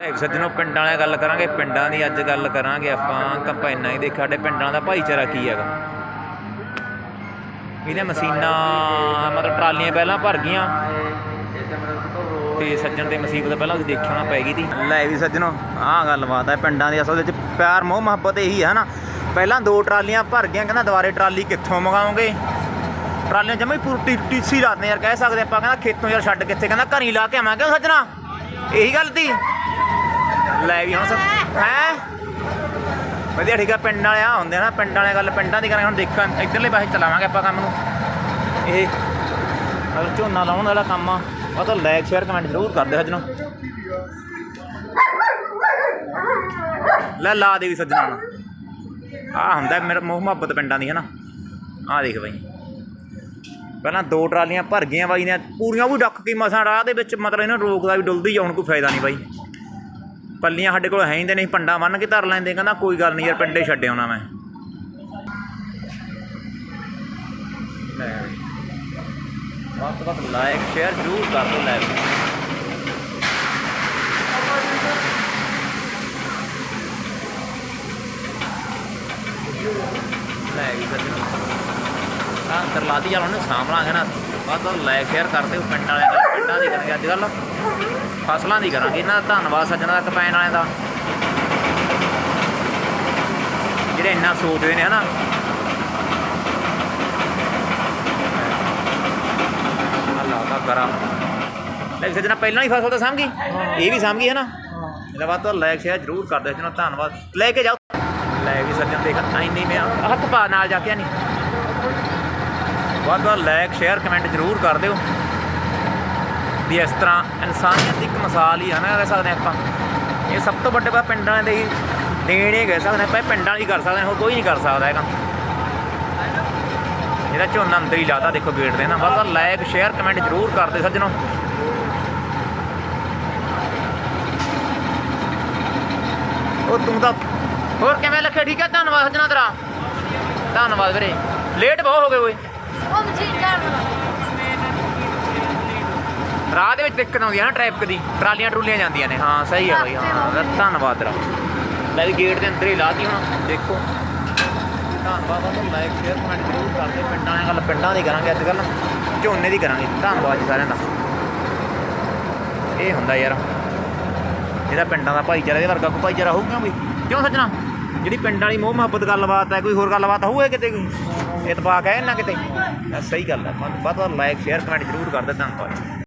ਇੱਕ ਸੱਜਣੋ, ਪਿੰਡਾਂ ਵਾਲਿਆਂ ਗੱਲ ਕਰਾਂਗੇ, ਪਿੰਡਾਂ ਦੀ ਅੱਜ ਗੱਲ ਕਰਾਂਗੇ ਆਪਾਂ। ਕੰਪਾਈਨਾਂ ਹੀ ਦੇਖ ਸਾਡੇ ਪਿੰਡਾਂ ਦਾ ਭਾਈਚਾਰਾ ਕੀ ਹੈਗਾ? ਇਹਨੇ ਮਸ਼ੀਨਾਂ, ਮਤਲਬ ਟਰਾਲੀਆਂ ਪਹਿਲਾਂ ਭਰ ਗਈਆਂ। ਤੇ ਸੱਜਣ ਤੇ ਮੁਸੀਬਤ ਪਹਿਲਾਂ ਤੁਸੀਂ ਦੇਖਿਆ ਹੋਣਾ, ਪੈ ਗਈ ਤੀ। ਲੈ ਵੀ ਸੱਜਣੋ, ਆਹ ਗੱਲਬਾਤ ਹੈ, ਪਿੰਡਾਂ ਦੀ ਅਸਲ ਵਿੱਚ ਪਿਆਰ, ਮੋਹ, ਮੁਹੱਬਤ ਇਹੀ ਹੈ ਨਾ ਪਹਿਲਾਂ ਦੋ ਟਰਾਲੀਆਂ ਭਰ ਗਈਆਂ, ਕਹਿੰਦਾ ਦੁਬਾਰੇ ਟਰਾਲੀ ਕਿੱਥੋਂ ਮੰਗਾਉਂਗੇ ਟਰਾਲੀਆਂ ਜਮੇ ਪੂਰੀ ਟੀਸੀ ਲਾਦੇ ਯਾਰ, ਕਹਿ ਸਕਦੇ ਆਪਾਂ, ਕਹਿੰਦਾ ਖੇਤੋਂ ਯਾਰ ਛੱਡ ਕਿੱਥੇ, ਕਹਿੰਦਾ ਘਰੀ ਲਾ ਕੇ ਆਵਾਂਗੇ, ਸੱਜਣਾ। ਇਹੀ ਗੱਲ ਤੀ। ਲੈ ਵੀ ਹੁਣ ਹੈ? ਵਧੀਆ, ਠੀਕ ਆ। ਪਿੰਡ ਵਾਲੇ ਆ ਹੁੰਦੇ ਨਾ, ਪਿੰਡ ਵਾਲੇ ਗੱਲ ਪਿੰਡਾਂ ਦੀ ਕਰਾਂਗੇ, ਹੁਣ ਦੇਖਾਂ ਇੱਧਰਲੇ ਪਾਸੇ ਚਲਾਵਾਂਗੇ ਆਪਾਂ ਕੰਮ ਨੂੰ। ਇਹ ਮਤਲਬ ਝੋਨਾ ਲਾਉਣ ਵਾਲਾ ਕੰਮ ਆ। ਉਹ ਤਾਂ ਲਾਈਕ ਸ਼ੇਅਰ ਕਮੈਂਟ ਜ਼ਰੂਰ ਕਰ ਦਿਓ ਸੱਜਣੋ। ਲੈ, ਲਾ ਦੇ ਵੀ ਸੱਜਣਾ ਆ ਹੁੰਦਾ ਮੇਰਾ ਮੋਹ ਮੁਹੱਬਤ ਪਿੰਡਾਂ ਦੀ ਹੈ ਨਾ ਆ ਦੇਖ ਬਾਈ। ਪਹਿਲਾਂ ਦੋ ਟਰਾਲੀਆਂ ਭਰ ਗਈਆਂ ਬਾਈ ਨੇ। ਪੂਰੀਆਂ ਵੀ ਡੱਕ ਕੇ ਮਸਾਂ ਰਾਹ ਦੇ ਵਿੱਚ ਮਤਲਬ ਇਹਨਾਂ ਨੂੰ ਰੋਕਦਾ ਵੀ ਡੁੱਲਦੀ ਜਾਉਣ ਕੋਈ ਫਾਇਦਾ ਨਹੀਂ ਬਾਈ। ਪੱਲੀਆਂ ਸਾਡੇ ਕੋਲ ਹੈ ਹੀ ਨਹੀਂ ਪੰਡਾ ਮੰਨ ਕੇ ਧਰ ਲੈਂਦੇ, ਕਹਿੰਦਾ ਕੋਈ ਗੱਲ ਨਹੀਂ ਯਾਰ, ਪਿੰਡੇ ਛੱਡ ਆਉਣਾ ਮੈਂ। ਲੈ। ਬਈ। ਵੱਧ ਵੱਧ ਲਾਈਕ ਸ਼ੇਅਰ ਜ਼ਰੂਰ ਕਰ ਦਿਓ, ਲੈ ਲੈ ਵੀ ਸੱਜਣੋ ਆ ਅੰਦਰ ਲਾਦੀ ਚੱਲ ਉਹਨੇ ਸਾਂਭ ਲਾਂਗੇ ਨਾ। ਵੱਧ ਤੋਂ ਵੱਧ ਲਾਈਕ ਸ਼ੇਅਰ ਕਰ ਦਿਓ, ਪਿੰਡ ਵਾਲਿਆਂ ਦਾ। ਪਿੰਡਾਂ ਦੀ ਕਰਾਂਗੇ ਅੱਜ ਕੱਲ ਫਸਲਾਂ ਦੀ ਕਰਾਂਗੇ। ਇਹਨਾਂ ਦਾ ਧੰਨਵਾਦ ਸੱਜਣਾ ਦਾ, ਕਪੈਨ ਵਾਲਿਆਂ ਦਾ। ਜਿਹੜੇ ਇੰਨਾ ਸੋਚਦੇ ਨੇ ਹਨਾ। ਅੱਲਾਹ ਦਾ ਕਰਾ ਲੈ ਸੱਜਣਾ, ਪਹਿਲਾਂ ਹੀ ਫਸਲ ਤਾਂ ਸਾਂਭ ਗਈ। ਇਹ ਵੀ ਸਾਂਭ ਗਈ ਹੈ ਨਾ ਇਹਦਾ ਬਾਅਦ ਤੋਂ ਲਾਈਕ ਸ਼ੇਅਰ ਜ਼ਰੂਰ ਕਰ ਦਿਓ ਜਨਾ ਧੰਨਵਾਦ। ਲੈ ਕੇ ਜਾਓ। ਲੈ ਵੀ ਸੱਜਣ, ਦੇਖ ਇੰਨੀ ਮੈਂ ਹੱਥ ਪਾ ਨਾਲ ਜਾ ਕੇ ਨਹੀਂ ਵੱਧ ਤੋਂ ਲਾਇਕ ਸ਼ੇਅਰ ਕਮੈਂਟ ਜ਼ਰੂਰ ਕਰ ਦਿਓ। ਵੀ ਇਸ ਤਰ੍ਹਾਂ ਇਨਸਾਨੀਅਤ ਦੀ ਇੱਕ ਮਿਸਾਲ ਹੀ ਹੈ ਨਾ ਕਹਿ ਸਕਦੇ ਆਪਾਂ। ਇਹ ਸਭ ਤੋਂ ਵੱਡੇ ਬਾ ਪਿੰਡਾਂ ਦੇ ਹੀ ਦੇਣ ਹੀ ਕਹਿ ਸਕਦੇ ਆਪਾਂ ਪਿੰਡਾਂ ਵਾਲੀ ਕਰ ਸਕਦੇ ਹਾਂ, ਹੋਰ ਕੋਈ ਨਹੀਂ ਕਰ ਸਕਦਾ ਹੈਗਾ। ਇਹਦਾ ਝੋਨਾ ਅੰਦਰ ਹੀ ਲਾਦਾ ਦੇਖੋ ਗੇਟ ਦੇ ਨਾ। ਬਸ ਲਾਈਕ ਸ਼ੇਅਰ ਕਮੈਂਟ ਜ਼ਰੂਰ ਕਰਦੇ ਸੱਜਣੋ। ਉਹ ਤੂੰ ਤਾਂ ਹੋਰ ਕਿਵੇਂ ਲੱਖੇ ਠੀਕ ਹੈ ਧੰਨਵਾਦ ਸੱਜਣਾ ਤੇਰਾ। ਧੰਨਵਾਦ ਵੀਰੇ। ਲੇਟ ਬਹੁਤ ਹੋ ਗਏ ਓਏ। ਉਹ ਮਸ਼ੀਨ ਕਰ ਰਾਹ ਦੇ ਵਿੱਚ ਦਿੱਕਤ ਆਉਂਦੀ ਹੈ ਨਾ ਟ੍ਰੈਫਿਕ ਦੀ। ਟਰਾਲੀਆਂ ਟਰੂਲੀਆਂ ਜਾਂਦੀਆਂ ਨੇ। ਹਾਂ ਸਹੀ ਹੈ ਬਈ ਹਾਂ ਧੰਨਵਾਦ ਤੇਰਾ। ਲੈ ਵੀ ਗੇਟ ਦੇ ਅੰਦਰ ਹੀ ਲਾਤੀ ਹੁਣ ਦੇਖੋ। ਧੰਨਵਾਦ ਤੁਹਾਨੂੰ ਲਾਈਕ ਸ਼ੇਅਰ ਕਮੈਂਟ ਜ਼ਰੂਰ ਕਰਦੇ ਪਿੰਡਾਂ ਦੀ ਗੱਲ ਪਿੰਡਾਂ ਦੀ ਕਰਾਂਗੇ ਅੱਜ ਕੱਲ੍ਹ। ਝੋਨੇ ਦੀ ਕਰਾਂਗੇ। ਧੰਨਵਾਦ ਜੀ ਸਾਰਿਆਂ ਦਾ। ਇਹ ਹੁੰਦਾ ਯਾਰ ਜਿਹੜਾ ਪਿੰਡਾਂ ਦਾ ਭਾਈਚਾਰਾ ਇਹਦੇ ਵਰਗਾ ਕੋਈ ਭਾਈਚਾਰਾ ਹੋਊਗਾ ਵੀ ਕਿਉਂ ਸੱਜਣਾ? ਜਿਹੜੀ ਪਿੰਡ ਵਾਲੀ ਮੋਹ ਮੁਹੱਬਤ ਗੱਲਬਾਤ ਹੈ ਕੋਈ ਹੋਰ ਗੱਲਬਾਤ ਹੋਊਗਾ ਕਿਤੇ ਕੋਈ? ਇਤਫਾਕ ਹੈ ਨਾ ਕਿਤੇ। ਸਹੀ ਗੱਲ ਹੈ। ਵੱਧ ਤੋਂ ਵੱਧ ਲਾਈਕ ਸ਼ੇਅਰ ਕਮੈਂਟ ਜ਼ਰੂਰ ਕਰਦੇ ਧੰਨਵਾਦ